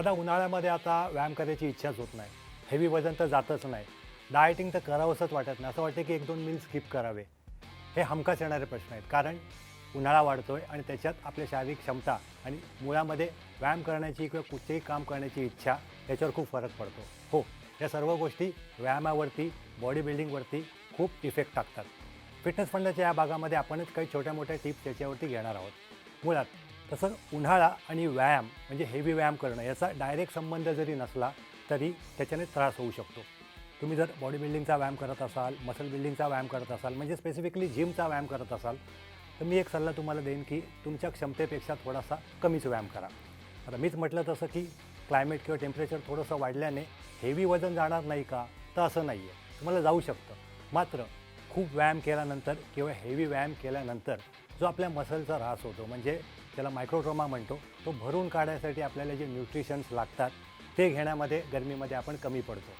दादा उन्हाळ्यामध्ये आता व्यायाम करायची इच्छाच होत नाही. हेवी वजन तर जातच नाही. डायटिंग तर करावंसंच वाटत नाही. असं वाटतं की एक दोन मील स्किप करावे. हे हमखास येणारे प्रश्न आहेत. कारण उन्हाळा वाढतो आहे आणि त्याच्यात आपल्या शारीरिक क्षमता आणि मुळामध्ये व्यायाम करण्याची किंवा कुठचेही काम करण्याची इच्छा याच्यावर खूप फरक पडतो. हो या सर्व गोष्टी व्यायामावरती बॉडी बिल्डिंगवरती खूप इफेक्ट टाकतात. फिटनेस फंडाच्या या भागामध्ये आपणच काही छोट्या मोठ्या टिप्स त्याच्यावरती घेणार आहोत. मुळात तसं उन्हाळा आणि व्यायाम म्हणजे हेवी व्यायाम करणं याचा डायरेक्ट संबंध जरी नसला तरी त्याच्याने त्रास होऊ शकतो. तुम्ही जर बॉडी बिल्डिंगचा व्यायाम करत असाल मसल बिल्डिंगचा व्यायाम करत असाल म्हणजे स्पेसिफिकली जिमचा व्यायाम करत असाल तर मी एक सल्ला तुम्हाला देईन की तुमच्या क्षमतेपेक्षा थोडासा कमीच व्यायाम करा. आता मीच म्हटलं तसं की क्लायमेट किंवा टेम्परेचर थोडंसं वाढल्याने हेवी वजन जाणार नाही का? तर असं नाही आहे तुम्हाला जाऊ शकतं. मात्र खूप व्यायाम केल्यानंतर किंवा हेवी व्यायाम केल्यानंतर जो आपल्या मसलचा ऱ्हास होतो म्हणजे त्याला मायक्रोट्रोमा म्हणतो. तो भरून काढण्यासाठी आपल्याला जे न्यूट्रिशन्स लागतात ते घेण्यामध्ये गरमीमध्ये आपण कमी पडतो.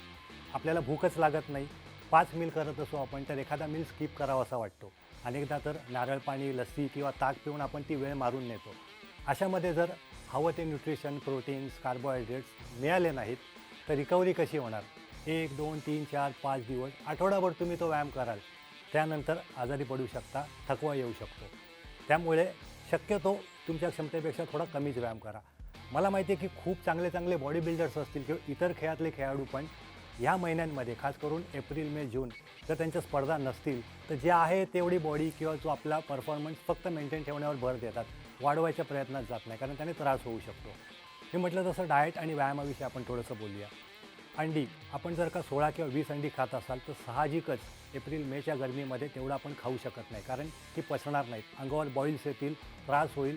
आपल्याला भूकच लागत नाही. पाच मिल करत असो आपण तर एखादा मिल स्किप करावा असा वाटतो. अनेकदा तर नारळ पाणी लस्सी किंवा ताक पिऊन आपण ती वेळ मारून नेतो. अशामध्ये जर हवं ते न्यूट्रिशन प्रोटीन्स कार्बोहायड्रेट्स मिळाले नाहीत तर रिकव्हरी कशी होणार? एक दोन तीन चार पाच दिवस आठवडाभर तुम्ही तो व्यायाम कराल. त्यानंतर आजारी पडू शकता थकवा येऊ शकतो. त्यामुळे शक्यतो तुमच्या क्षमतेपेक्षा थोडा कमीच व्यायाम करा. मला माहिती आहे की खूप चांगले चांगले बॉडी बिल्डर्स असतील किंवा इतर खेळातले खेळाडू पण ह्या महिन्यांमध्ये खास करून एप्रिल मे जून जर त्यांच्या स्पर्धा नसतील तर जे आहे तेवढी बॉडी किंवा जो आपला परफॉर्मन्स फक्त मेंटेन ठेवण्यावर भर देतात. वाढवायच्या प्रयत्नात जात नाही कारण त्याने त्रास होऊ शकतो. मी म्हटलं तसं डाएट आणि व्यायामाविषयी आपण थोडंसं बोलूया. अंडी आपण जर का सोळा किंवा वीस अंडी खात असाल तर साहजिकच एप्रिल मेच्या गरमीमध्ये तेवढं आपण खाऊ शकत नाही कारण ती पचणार नाहीत. अंगावर बॉईल्स येतील त्रास होईल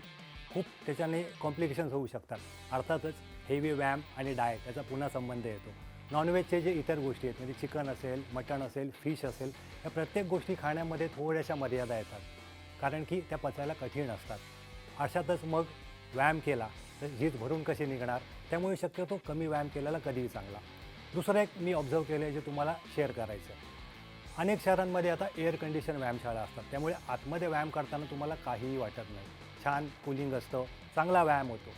खूप त्याच्याने कॉम्प्लिकेशन्स होऊ शकतात. अर्थातच हेवी व्यायाम आणि डाएट याचा पुन्हा संबंध येतो. नॉनव्हेजचे जे इतर गोष्टी आहेत म्हणजे चिकन असेल मटण असेल फिश असेल या प्रत्येक गोष्टी खाण्यामध्ये थोड्याशा मर्यादा येतात. कारण की त्या पचायला कठीण असतात. अशातच मग व्यायाम केला तर झीज भरून कशी निघणार? त्यामुळे शक्यतो कमी व्यायाम केलेला कधीही चांगला. दुसरं एक मी ऑब्झर्व केलं आहे जे तुम्हाला शेअर करायचं आहे अनेक शहरांमध्ये आता एअर कंडिशन व्यायामशाळा असतात. त्यामुळे आतमध्ये व्यायाम करताना तुम्हाला काहीही वाटत नाही. छान कुलिंग असतं चांगला व्यायाम होतो.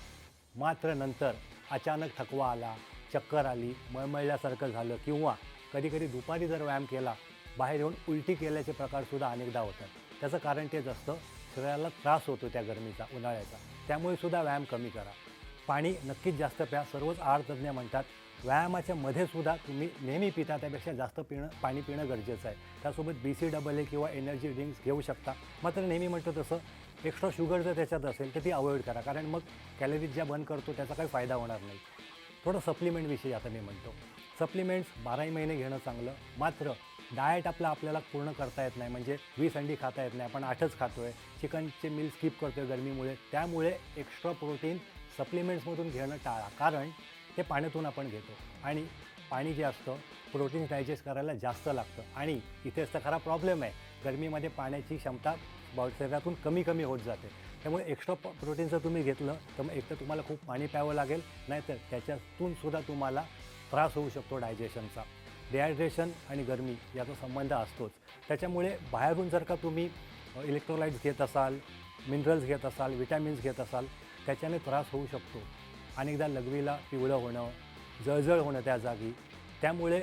मात्र नंतर अचानक थकवा आला चक्कर आली मळमळल्यासारखं झालं किंवा कधीकधी दुपारी जर व्यायाम केला बाहेर येऊन उलटी केल्याचे प्रकारसुद्धा अनेकदा होतात. त्याचं कारण तेच असतं शरीराला त्रास होतो त्या गरमीचा उन्हाळ्याचा. त्यामुळे सुद्धा व्यायाम कमी करा. पाणी नक्कीच जास्त प्या सर्वच आहारतज्ञ म्हणतात. व्यायामाच्या मध्ये सुद्धा तुम्ही नेहमी पिता त्यापेक्षा जास्त पिणं पाणी पिणं गरजेचं आहे. त्यासोबत बी सी डबल ए किंवा एनर्जी ड्रिंक्स घेऊ शकता. मात्र नेहमी म्हणतो तसं एक्स्ट्रा शुगर जर त्याच्यात असेल तर ती अवॉइड करा. कारण मग कॅलरीज ज्या बंद करतो त्याचा काही फायदा होणार नाही. थोडं सप्लिमेंटविषयी आता मी म्हणतो. सप्लिमेंट्स बाराही महिने घेणं चांगलं. मात्र डाएट आपला आपल्याला पूर्ण करता येत नाही. म्हणजे वीस अंडी खाता येत नाही. आपण आठच खातो आहे चिकनचे मिल स्किप करतो आहे गरमीमुळे. त्यामुळे एक्स्ट्रा प्रोटीन सप्लिमेंट्समधून घेणं टाळा. कारण ते पाण्यातून आपण घेतो. आणि पाणी जे असतं प्रोटीन डायजेस्ट करायला जास्त लागतं. आणि इथेच तर खरा प्रॉब्लेम आहे. गरमीमध्ये पाण्याची क्षमता शरीरातून कमी कमी होत जाते. त्यामुळे एक्स्ट्रा प्रोटीन जर तुम्ही घेतलं तर मग एक तर तुम्हाला खूप पाणी प्यावं लागेल. नाहीतर त्याच्यातून सुद्धा तुम्हाला त्रास होऊ शकतो डायजेशनचा. डिहायड्रेशन आणि गरमी याचा संबंध असतोच. त्याच्यामुळे बाहेरून जर का तुम्ही इलेक्ट्रोलाइट्स घेत असाल मिनरल्स घेत असाल विटॅमिन्स घेत असाल त्याच्याने त्रास होऊ शकतो. अनेकदा लघवीला पिवळं होणं जळजळ होणं त्या जागी. त्यामुळे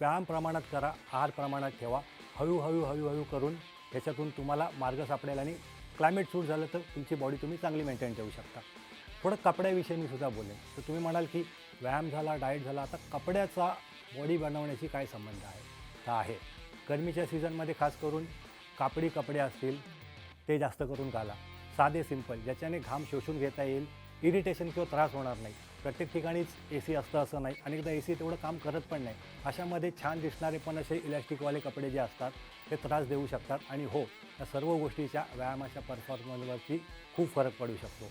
व्यायाम प्रमाणात करा आहार प्रमाणात ठेवा. हळूहळू हळूहळू करून ह्याच्यातून तुम्हाला मार्ग सापडेल आणि क्लायमेट सूट झालं तर तुमची बॉडी तुम्ही चांगली मेंटेन ठेवू शकता. थोडं कपड्याविषयी मी सुद्धा बोलेन. तर तुम्ही म्हणाल की व्यायाम झाला डाएट झाला आता कपड्याचा बॉडी बनवण्याशी काय संबंध आहे? तर आहे. गरमीच्या सीझनमध्ये खास करून कापडी कपडे असतील ते जास्त करून घाला. साधे सिंपल ज्याच्याने घाम शोषून घेता येईल इरिटेशन किंवा त्रास होणार नाही. प्रत्येक ठिकाणीच ए सी असतं असं नाही. अनेकदा ए सी तेवढं काम करत पण नाही. अशामध्ये छान दिसणारे पण असे इलॅस्टिकवाले कपडे जे असतात ते त्रास देऊ शकतात. आणि हो या सर्व गोष्टीच्या व्यायामाच्या परफॉर्मन्सवरती खूप फरक पडू शकतो.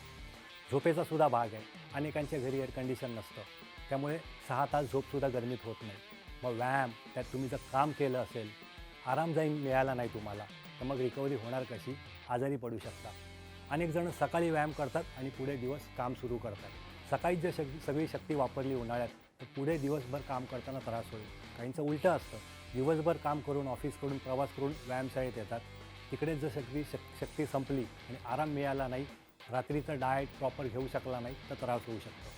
झोपेचा सुद्धा भाग आहे. अनेकांच्या घरी एअर कंडिशन नसतं. त्यामुळे सहा तास झोपसुद्धा गरमीत होत नाही. मग व्यायाम त्यात तुम्ही जर काम केलं असेल आराम जाईन मिळाला नाही तुम्हाला तर मग रिकव्हरी होणार कशी? आजारी पडू शकता. अनेक जण सकाळी व्यायाम करतात आणि पुढे दिवस काम सुरू करतात. सकाळीच जर शक्ती सगळी शक्ती वापरली उन्हाळ्यात तर पुढे दिवसभर काम करताना त्रास होईल. काहींचं उलटं असतं. दिवसभर काम करून ऑफिसकडून प्रवास करून व्यायामशाळेत येतात. तिकडे जर शक्ती शक् शक्ती संपली आणि आराम मिळाला नाही रात्रीचं डाएट प्रॉपर घेऊ शकला नाही तर त्रास होऊ शकतो.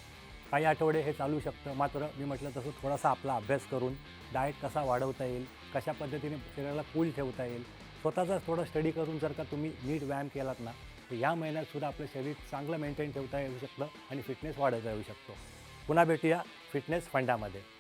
काही आठवडे हे चालू शकतं. मात्र मी म्हटलं तसं थोडासा आपला अभ्यास करून डाएट कसा वाढवता येईल कशा पद्धतीने शरीराला कूल ठेवता येईल स्वतःचा थोडा स्टडी करून जर का तुम्ही नीट व्यायाम केलात ना तर या महिन्यात सुद्धा आपलं शरीर चांगलं मेंटेन ठेवता येऊ शकतं आणि फिटनेस वाढवता येऊ शकतो. पुन्हा भेटूया फिटनेस फंडामध्ये.